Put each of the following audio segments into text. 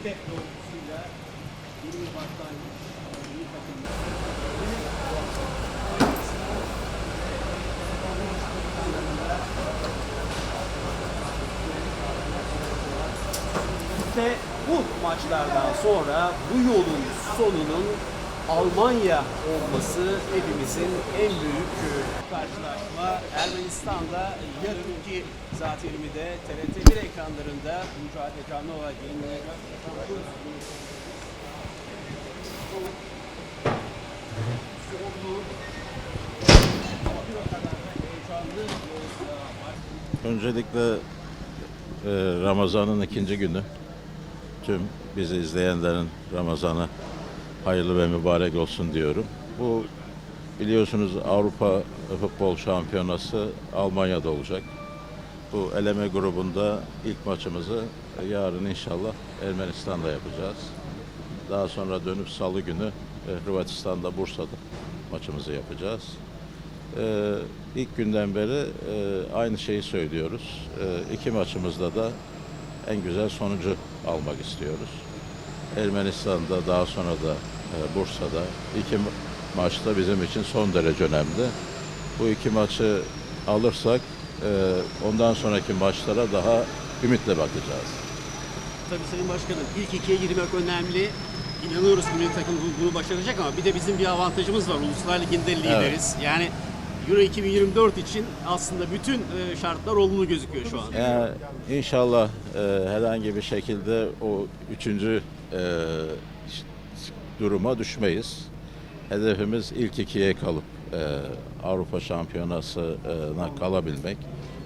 hedef doğrultusuyla yeni bir başlangıç milli takımda İşte bu maçlardan sonra bu yolun sonunun Almanya olması hepimizin en büyük e, karşılaşma. Ermenistan'da yarınki zaten de TRT1 ekranlarında mücadele canlı olarak yayınlanacak. Öncelikle e, Ramazan'ın ikinci günü. Tüm bizi izleyenlerin Ramazan'ı hayırlı ve mübarek olsun diyorum. Bu biliyorsunuz Avrupa Futbol Şampiyonası Almanya'da olacak. Bu eleme grubunda ilk maçımızı yarın inşallah Ermenistan'da yapacağız. Daha sonra dönüp salı günü e, Hırvatistan'da Bursa'da maçımızı yapacağız. Ee, ilk günden beri e, aynı şeyi söylüyoruz. Ee, iki maçımızda da en güzel sonucu almak istiyoruz. Ermenistan'da daha sonra da e, Bursa'da iki ma- maçta bizim için son derece önemli. Bu iki maçı alırsak e, ondan sonraki maçlara daha ümitle bakacağız. Tabii Sayın Başkanım ilk ikiye girmek önemli. İnanıyoruz ki milli takım bu- bunu başaracak ama bir de bizim bir avantajımız var. Uluslar Ligi'nde lideriz. Yani Euro 2024 için aslında bütün e, şartlar olumlu gözüküyor şu an. Yani inşallah e, herhangi bir şekilde o üçüncü e, duruma düşmeyiz. Hedefimiz ilk ikiye kalıp e, Avrupa Şampiyonası'na kalabilmek.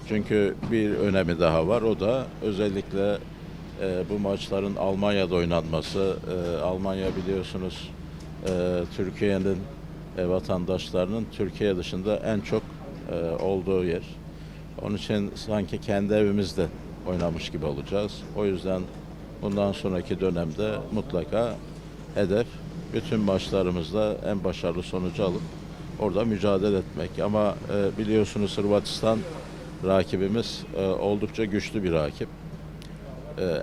Çünkü bir önemi daha var. O da özellikle e, bu maçların Almanya'da oynanması. E, Almanya biliyorsunuz e, Türkiye'nin e, vatandaşlarının Türkiye dışında en çok e, olduğu yer. Onun için sanki kendi evimizde oynamış gibi olacağız. O yüzden bundan sonraki dönemde mutlaka hedef bütün maçlarımızda en başarılı sonucu alıp orada mücadele etmek. Ama e, biliyorsunuz Hırvatistan rakibimiz oldukça güçlü bir rakip.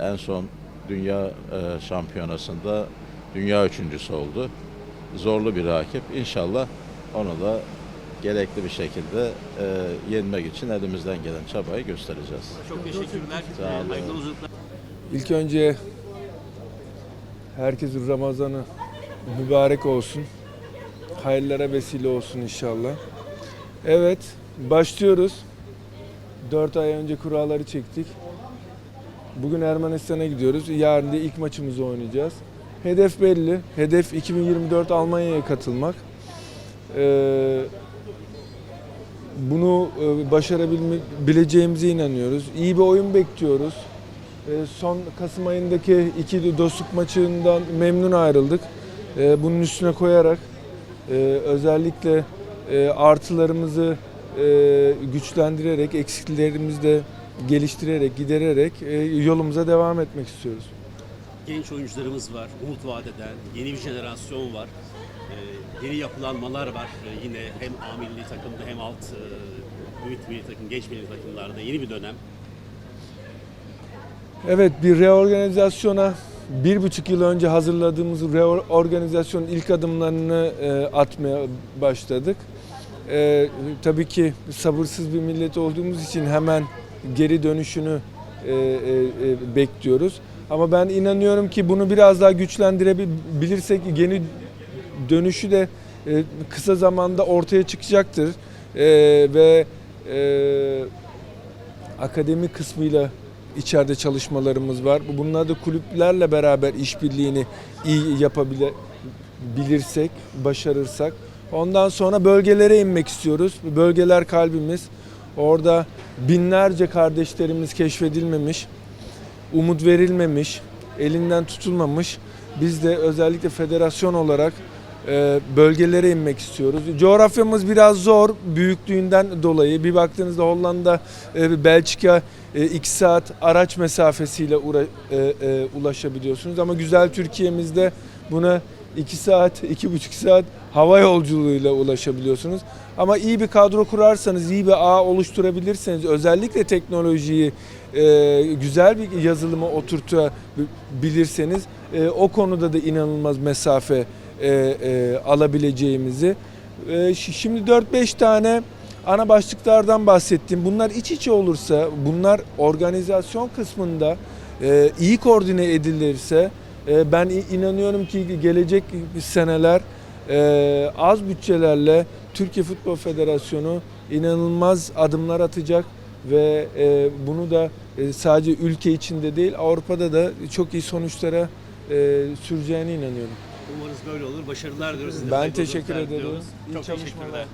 En son dünya şampiyonasında dünya üçüncüsü oldu. Zorlu bir rakip. İnşallah onu da gerekli bir şekilde e, yenmek için elimizden gelen çabayı göstereceğiz. Çok teşekkürler. Sağ olun. Hayırlı uzunluklar. İlk önce herkesin Ramazan'ı mübarek olsun. Hayırlara vesile olsun inşallah. Evet, başlıyoruz. 4 ay önce kuralları çektik. Bugün Ermenistan'a gidiyoruz. Yarın da ilk maçımızı oynayacağız. Hedef belli. Hedef 2024 Almanya'ya katılmak. Ee, bunu e, başarabileceğimize inanıyoruz. İyi bir oyun bekliyoruz. E, Son Kasım ayındaki iki dostluk maçından memnun ayrıldık. E, Bunun üstüne koyarak e, özellikle e, artılarımızı güçlendirerek, eksiklerimizi de geliştirerek, gidererek yolumuza devam etmek istiyoruz. Genç oyuncularımız var. Umut vaat eden yeni bir jenerasyon var. Ee, yeni yapılanmalar var. Ee, yine hem A milli takımda hem alt e, ümit milli takım, genç milli takımlarda yeni bir dönem. Evet bir reorganizasyona bir buçuk yıl önce hazırladığımız reorganizasyonun ilk adımlarını e, atmaya başladık. E, tabii ki sabırsız bir millet olduğumuz için hemen geri dönüşünü e, e, e, bekliyoruz. Ama ben inanıyorum ki bunu biraz daha güçlendirebilirsek yeni dönüşü de e, kısa zamanda ortaya çıkacaktır. E, ve e, akademi kısmıyla içeride çalışmalarımız var. Bunlar da kulüplerle beraber işbirliğini iyi yapabilirsek, başarırsak. Ondan sonra bölgelere inmek istiyoruz. Bölgeler kalbimiz. Orada binlerce kardeşlerimiz keşfedilmemiş, umut verilmemiş, elinden tutulmamış. Biz de özellikle federasyon olarak e, bölgelere inmek istiyoruz. Coğrafyamız biraz zor büyüklüğünden dolayı. Bir baktığınızda Hollanda, e, Belçika 2 saat araç mesafesiyle e, e, ulaşabiliyorsunuz. Ama güzel Türkiye'mizde buna 2 saat, 2,5 saat hava yolculuğuyla ulaşabiliyorsunuz. Ama iyi bir kadro kurarsanız, iyi bir ağ oluşturabilirseniz, özellikle teknolojiyi e, güzel bir yazılıma oturtabilirseniz e, o konuda da inanılmaz mesafe e, alabileceğimizi. Şi- şimdi 4-5 tane ana başlıklardan bahsettim. Bunlar iç içe olursa, bunlar organizasyon kısmında iyi koordine edilirse ben i- inanıyorum ki gelecek seneler e, az bütçelerle Türkiye Futbol Federasyonu inanılmaz adımlar atacak ve e, bunu da e, sadece ülke içinde değil Avrupa'da da çok iyi sonuçlara süreceğine inanıyorum. Umarız böyle olur. Başarılar diliyoruz. Size Ben teşekkür ederim. diliyoruz. İyi Çok çalışmalar. teşekkürler.